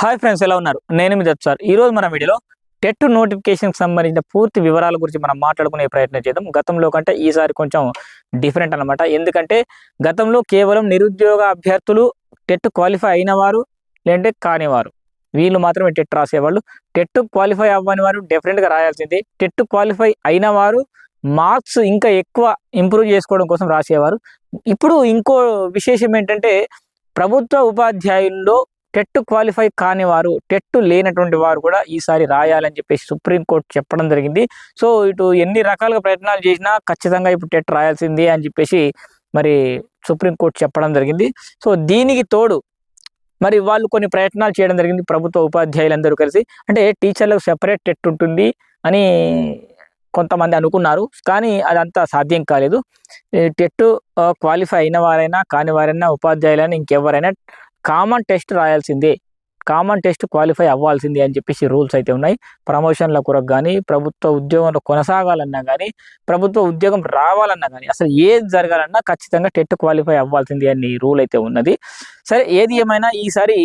Hi friends ఎలా ఉన్నారు? నేను మీ దత్ సార్. ఈరోజు మన వీడియోలో టెట్ నోటిఫికేషన్కి సంబంధించిన పూర్తి వివరాల గురించి మనం మాట్లాడుకునే ప్రయత్నం చేద్దాం. గతంలో కంటే ఈసారి కొంచెం డిఫరెంట్ అన్నమాట. ఎందుకంటే గతంలో కేవలం నిరుద్యోగ అభ్యర్థులు టెట్ క్వాలిఫై అయిన వారు లేదంటే కానివారు వీళ్ళు మాత్రమే టెట్ రాసేవాళ్ళు. టెట్ క్వాలిఫై అవ్వని వారు డెఫినెట్గా రాయాల్సిందే. టెట్ క్వాలిఫై అయిన వారు మార్క్స్ ఇంకా ఎక్కువ ఇంప్రూవ్ చేసుకోవడం కోసం రాసేవారు. ఇప్పుడు ఇంకో విశేషం ఏంటంటే ప్రభుత్వ ఉపాధ్యాయుల్లో టెట్ క్వాలిఫై కాని వారు టెట్ లేనటువంటి వారు కూడా ఈసారి రాయాలని చెప్పేసి సుప్రీంకోర్టు చెప్పడం జరిగింది. సో ఇటు ఎన్ని రకాలుగా ప్రయత్నాలు చేసినా ఖచ్చితంగా ఇప్పుడు టెట్ రాయాల్సిందే అని చెప్పేసి మరి సుప్రీంకోర్టు చెప్పడం జరిగింది. సో దీనికి తోడు మరి వాళ్ళు కొన్ని ప్రయత్నాలు చేయడం జరిగింది ప్రభుత్వ ఉపాధ్యాయులందరూ కలిసి. అంటే టీచర్లకు సెపరేట్ టెట్ ఉంటుంది అని కొంతమంది అనుకున్నారు. కానీ అదంతా సాధ్యం కాలేదు. టెట్ క్వాలిఫై అయిన వారైనా కాని వారైనా ఉపాధ్యాయులైనా ఇంకెవరైనా కామన్ టెస్ట్ రాయాల్సిందే. కామన్ టెస్ట్ క్వాలిఫై అవ్వాల్సిందే అని చెప్పేసి రూల్స్ అయితే ఉన్నాయి. ప్రమోషన్ల కొరకు కానీ ప్రభుత్వ ఉద్యోగంలో కొనసాగాలన్నా కానీ ప్రభుత్వ ఉద్యోగం రావాలన్నా కానీ అసలు ఏది జరగాలన్నా ఖచ్చితంగా టెట్ క్వాలిఫై అవ్వాల్సిందే అని రూల్ అయితే ఉన్నది. సరే ఏది ఏమైనా ఈసారి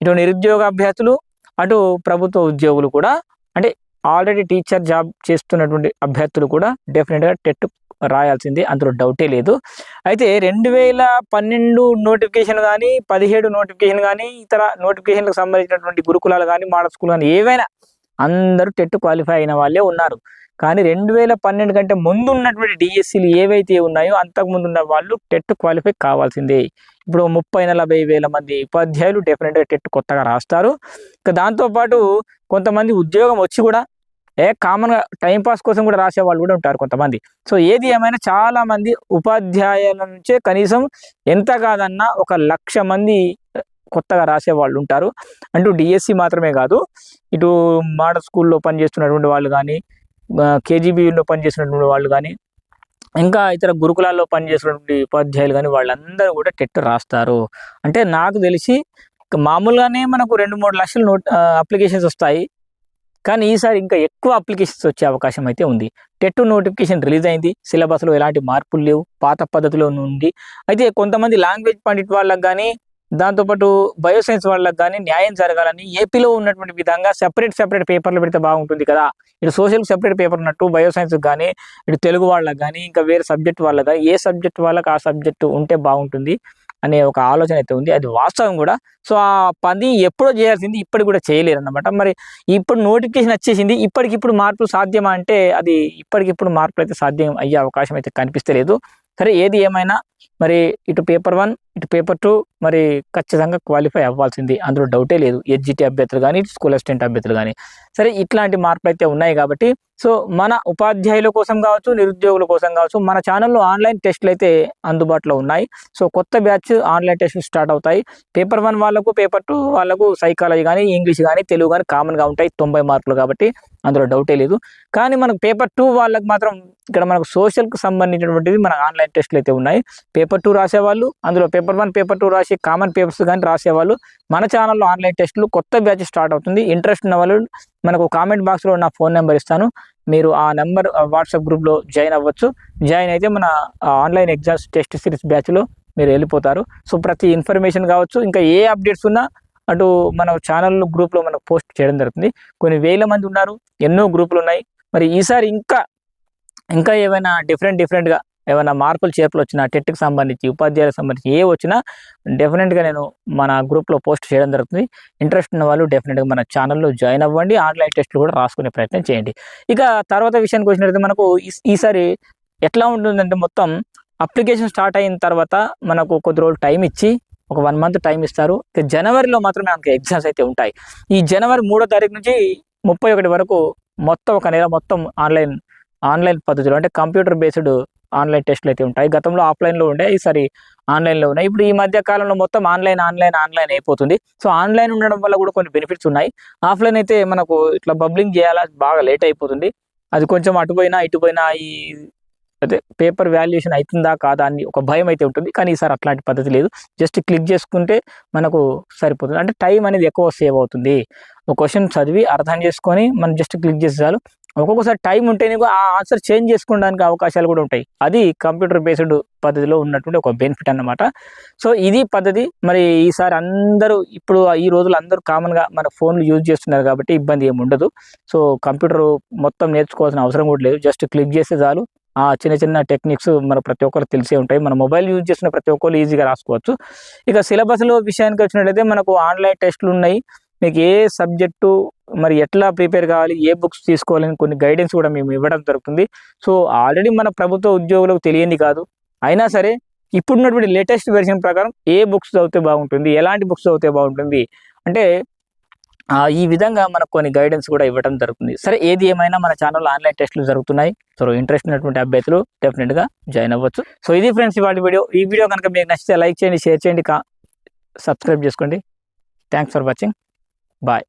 ఇటు నిరుద్యోగ అభ్యర్థులు అటు ప్రభుత్వ ఉద్యోగులు కూడా అంటే ఆల్రెడీ టీచర్ జాబ్ చేస్తున్నటువంటి అభ్యర్థులు కూడా డెఫినెట్గా టెట్ రాయాల్సిందే అందులో డౌటే లేదు. అయితే రెండు వేల పన్నెండు నోటిఫికేషన్ కానీ పదిహేడు నోటిఫికేషన్ కానీ ఇతర నోటిఫికేషన్లకు సంబంధించినటువంటి గురుకులాలు కానీ మోడల్ స్కూల్ కానీ ఏవైనా అందరూ టెట్ క్వాలిఫై అయిన వాళ్ళే ఉన్నారు. కానీ రెండు వేల పన్నెండు కంటే ముందు ఉన్నటువంటి డిఎస్సీలు ఏవైతే ఉన్నాయో అంతకుముందు ఉన్న వాళ్ళు టెట్ క్వాలిఫై కావాల్సిందే. ఇప్పుడు ముప్పై నలభై వేల మంది ఉపాధ్యాయులు డెఫినెట్గా టెట్ కొత్తగా రాస్తారు. ఇంకా దాంతోపాటు కొంతమంది ఉద్యోగం వచ్చి కూడా ఏ కామన్గా టైంపాస్ కోసం కూడా రాసే వాళ్ళు కూడా ఉంటారు కొంతమంది. సో ఏది ఏమైనా చాలా మంది ఉపాధ్యాయుల నుంచే కనీసం ఎంత కాదన్నా ఒక లక్ష మంది కొత్తగా రాసే వాళ్ళు ఉంటారు. అంటూ డిఎస్సి మాత్రమే కాదు ఇటు మోడల్ స్కూల్లో పనిచేస్తున్నటువంటి వాళ్ళు కానీ కేజీబీలో పనిచేస్తున్నటువంటి వాళ్ళు కానీ ఇంకా ఇతర గురుకులాల్లో పనిచేసినటువంటి ఉపాధ్యాయులు కానీ వాళ్ళందరూ కూడా టెట్ రాస్తారు. అంటే నాకు తెలిసి మామూలుగానే మనకు రెండు మూడు లక్షలు నోట్ అప్లికేషన్స్ వస్తాయి. కానీ ఈసారి ఇంకా ఎక్కువ అప్లికేషన్స్ వచ్చే అవకాశం అయితే ఉంది. టెట్ నోటిఫికేషన్ రిలీజ్ అయింది. సిలబస్లో ఎలాంటి మార్పులు లేవు. పాత పద్ధతిలో ఉంది అయితే కొంతమంది లాంగ్వేజ్ పండిట్ వాళ్ళకి కానీ దాంతోపాటు బయోసైన్స్ వాళ్ళకి కానీ న్యాయం జరగాలని ఏపీలో ఉన్నటువంటి విధంగా సెపరేట్ సెపరేట్ పేపర్లు పెడితే బాగుంటుంది కదా. ఇటు సోషల్ సెపరేట్ పేపర్ ఉన్నట్టు బయోసైన్స్ కానీ ఇటు తెలుగు వాళ్ళకి కానీ ఇంకా వేరే సబ్జెక్ట్ వాళ్ళకి కానీ ఏ సబ్జెక్ట్ వాళ్ళకి ఆ సబ్జెక్టు ఉంటే బాగుంటుంది. అనే ఒక ఆలోచన అయితే ఉంది. అది వాస్తవం కూడా. సో ఆ పని ఎప్పుడో చేయాల్సింది ఇప్పటికి కూడా చేయలేరు అన్నమాట మరి ఇప్పుడు నోటిఫికేషన్ వచ్చేసింది. ఇప్పటికిప్పుడు మార్పులు సాధ్యమా అంటే అది ఇప్పటికిప్పుడు మార్పులు అయితే సాధ్యం అయ్యే అవకాశం అయితే కనిపిస్తలేదు. సరే ఏది ఏమైనా మరి ఇటు పేపర్ వన్ ఇటు పేపర్ టూ మరి ఖచ్చితంగా క్వాలిఫై అవ్వాల్సింది. అందులో డౌటే లేదు. ఎడ్జిటి అభ్యర్థులు కానీ స్కూల్ అసిస్టెంట్ అభ్యర్థులు కానీ సరే ఇట్లాంటి మార్పులు అయితే ఉన్నాయి కాబట్టి సో మన ఉపాధ్యాయుల కోసం కావచ్చు నిరుద్యోగుల కోసం కావచ్చు మన ఛానల్లో ఆన్లైన్ టెస్టులు అయితే అందుబాటులో ఉన్నాయి. సో కొత్త బ్యాచ్ ఆన్లైన్ టెస్టులు స్టార్ట్ అవుతాయి. పేపర్ వన్ వాళ్ళకు పేపర్ టూ వాళ్ళకు సైకాలజీ కానీ ఇంగ్లీష్ కానీ తెలుగు కానీ కామన్గా ఉంటాయి. తొంభై మార్కులు కాబట్టి అందులో డౌటే లేదు. కానీ మనకు పేపర్ టూ వాళ్ళకి మాత్రం ఇక్కడ మనకు సోషల్కి సంబంధించినటువంటిది మన ఆన్లైన్ టెస్టులు అయితే ఉన్నాయి. పేపర్ టూ రాసేవాళ్ళు అందులో పేపర్ వన్ పేపర్ టూ రాసి కామన్ పేపర్స్ కానీ రాసేవాళ్ళు. మన ఛానల్లో ఆన్లైన్ టెస్టులు కొత్త బ్యాచ్ స్టార్ట్ అవుతుంది. ఇంట్రెస్ట్ ఉన్న వాళ్ళు మనకు కామెంట్ బాక్స్లో నా ఫోన్ నెంబర్ ఇస్తాను. మీరు ఆ నెంబర్ వాట్సాప్ గ్రూప్లో జాయిన్ అవ్వచ్చు. జాయిన్ అయితే మన ఆన్లైన్ ఎగ్జామ్స్ టెస్ట్ సిరీస్ బ్యాచ్లో మీరు వెళ్ళిపోతారు. సో ప్రతి ఇన్ఫర్మేషన్ కావచ్చు. ఇంకా ఏ అప్డేట్స్ ఉన్నా అటు మన ఛానల్ గ్రూప్లో మనకు పోస్ట్ చేయడం జరుగుతుంది. కొన్ని వేల మంది ఉన్నారు. ఎన్నో గ్రూపులు ఉన్నాయి. మరి ఈసారి ఇంకా ఇంకా ఏమైనా డిఫరెంట్ డిఫరెంట్గా ఏమైనా మార్పులు చేర్పులు వచ్చినా టెట్కి సంబంధించి ఉపాధ్యాయులకు సంబంధించి ఏ వచ్చినా డెఫినెట్గా నేను మన గ్రూప్లో పోస్ట్ చేయడం జరుగుతుంది. ఇంట్రెస్ట్ ఉన్న వాళ్ళు డెఫినెట్గా మన ఛానల్లో జాయిన్ అవ్వండి. ఆన్లైన్ టెస్ట్లు కూడా రాసుకునే ప్రయత్నం చేయండి. ఇక తర్వాత విషయానికి వచ్చినట్లయితే మనకు ఈ- ఈసారి ఎట్లా ఉంటుందంటే మొత్తం అప్లికేషన్ స్టార్ట్ అయిన తర్వాత మనకు కొద్ది రోజులు టైం ఇచ్చి ఒక వన్ మంత్ టైం ఇస్తారు. ఇక జనవరిలో మాత్రమే మనకి ఎగ్జామ్స్ అయితే ఉంటాయి. ఈ జనవరి మూడో తారీఖు నుంచి ముప్పై ఒకటి వరకు మొత్తం ఒక నెల మొత్తం ఆన్లైన్ ఆన్లైన్ పద్ధతిలో అంటే కంప్యూటర్ బేస్డ్ ఆన్లైన్ టెస్టులు అయితే ఉంటాయి. గతంలో ఆఫ్లైన్లో ఉండే ఈసారి ఆన్లైన్లో ఉన్నాయి. ఇప్పుడు ఈ మధ్య కాలంలో మొత్తం ఆన్లైన్ ఆన్లైన్ ఆన్లైన్ అయిపోతుంది. సో ఆన్లైన్ ఉండడం వల్ల కూడా కొన్ని బెనిఫిట్స్ ఉన్నాయి. ఆఫ్లైన్ అయితే మనకు ఇట్లా బబ్లింగ్ చేయాలా? బాగా లేట్ అయిపోతుంది. అది కొంచెం అటు ఇటుపోయినా ఈ అదే పేపర్ వాల్యుయేషన్ అవుతుందా కాదా అని ఒక భయం అయితే ఉంటుంది. కానీ ఈసారి అట్లాంటి పద్ధతి లేదు. జస్ట్ క్లిక్ చేసుకుంటే మనకు సరిపోతుంది. అంటే టైం అనేది ఎక్కువ సేవ్ అవుతుంది. ఒక క్వశ్చన్ చదివి అర్థం చేసుకొని మనం జస్ట్ క్లిక్ చేసే చాలు. ఒక్కొక్కసారి టైం ఉంటే నీకు ఆ ఆన్సర్ చేంజ్ చేసుకోవడానికి అవకాశాలు కూడా ఉంటాయి. అది కంప్యూటర్ బేస్డ్ పద్ధతిలో ఉన్నటువంటి ఒక బెనిఫిట్ అన్నమాట. సో ఇది పద్ధతి. మరి ఈసారి అందరూ ఇప్పుడు ఈ రోజులు అందరూ కామన్గా మన ఫోన్లు యూజ్ చేస్తున్నారు కాబట్టి ఇబ్బంది ఏమి ఉండదు. సో కంప్యూటర్ మొత్తం నేర్చుకోవాల్సిన అవసరం కూడా లేదు. జస్ట్ క్లిక్ చేస్తే చాలు. ఆ చిన్న చిన్న టెక్నిక్స్ మన ప్రతి ఒక్కరు తెలిసే ఉంటాయి. మన మొబైల్ యూజ్ చేసిన ప్రతి ఒక్కరు ఈజీగా రాసుకోవచ్చు. ఇక సిలబస్లో విషయానికి వచ్చినట్లయితే మనకు ఆన్లైన్ టెస్టులు ఉన్నాయి. మీకు ఏ సబ్జెక్టు మరి ఎట్లా ప్రిపేర్ కావాలి ఏ బుక్స్ తీసుకోవాలని కొన్ని గైడెన్స్ కూడా మేము ఇవ్వడం జరుగుతుంది. సో ఆల్రెడీ మన ప్రభుత్వ ఉద్యోగులకు తెలియంది కాదు. అయినా సరే ఇప్పుడున్నటువంటి లేటెస్ట్ వెర్షన్ ప్రకారం ఏ బుక్స్ చదివితే బాగుంటుంది ఎలాంటి బుక్స్ చదివితే బాగుంటుంది అంటే ఈ విధంగా మనకు కొన్ని గైడెన్స్ కూడా ఇవ్వడం జరుగుతుంది. సరే ఏది ఏమైనా మన ఛానల్లో ఆన్లైన్ టెస్టులు జరుగుతున్నాయి. సో ఇంట్రెస్ట్ ఉన్నటువంటి అభ్యర్థులు డెఫినెట్గా జాయిన్ అవ్వచ్చు. సో ఇది ఫ్రెండ్స్ ఇవాళ వీడియో. ఈ వీడియో కనుక మీకు నచ్చితే లైక్ చేయండి షేర్ చేయండి సబ్స్క్రైబ్ చేసుకోండి. Thanks for watching Bye.